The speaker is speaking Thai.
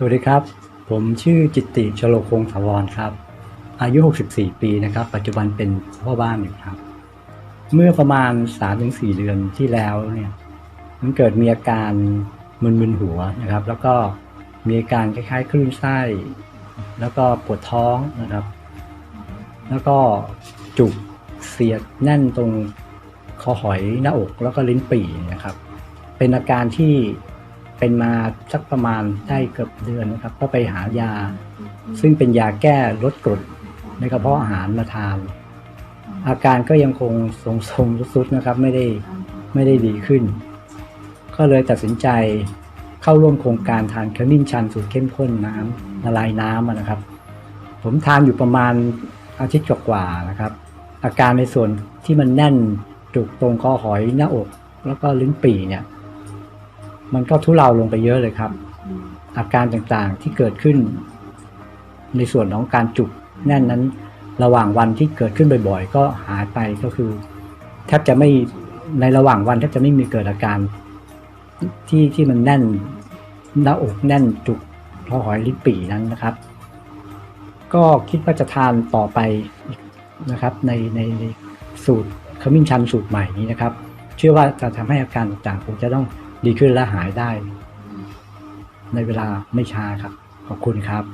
สวัสดีครับ ผมชื่อจิตติชโลคงถาวรครับ อายุ 64 ปีนะครับ ปัจจุบันเป็นพ่อบ้านอยู่ครับ เมื่อประมาณ 3-4 เดือนที่แล้วเนี่ยมันเกิดมีอาการมึนๆหัวนะครับ แล้วก็มีอาการคล้ายๆคลื่นไส้ แล้วก็ปวดท้องนะครับ แล้วก็จุกเสียดแน่นตรงคอหอยหน้าอกแล้วก็ลิ้นปี่นะครับ เป็นอาการที่ เป็นมาสักประมาณได้เกือบเดือนนะครับ ก็ไปหายา ซึ่งเป็นยาแก้ลดกรดในกระเพาะอาหารมาทาน อาการก็ยังคงทรงๆสุดๆนะครับ ไม่ได้ไม่ได้ดีขึ้น ก็เลยตัดสินใจเข้าร่วมโครงการทานขมิ้นชันสูตรเข้มข้นน้ำละลายน้ำอะนะครับ ผมทานอยู่ประมาณอาทิตย์กว่าๆนะครับ อาการในส่วนที่มันแน่นจุกตรงคอหอยหน้าอก แล้วก็ลิ้นปี่เนี่ย มันก็ทุเลาลงไปเยอะเลยครับ อาการต่างๆที่เกิดขึ้น ในส่วนของการจุกแน่นนั้น ระหว่างวันที่เกิดขึ้นบ่อยๆ ก็หายไปก็คือแทบจะไม่ในระหว่างวันแทบจะไม่มีเกิดอาการ ที่ที่มันแน่นหน้าอกแน่นจุกคอหอยลิ้นปี่นั้นนะครับ ก็คิดว่าจะทานต่อไปนะครับในในในสูตรขมิ้นชันสูตรใหม่นี้นะครับ เชื่อว่าจะทำให้อาการต่างๆคงจะต้องดีขึ้นและหายได้ ในเวลาไม่ช้าครับ ขอบคุณครับ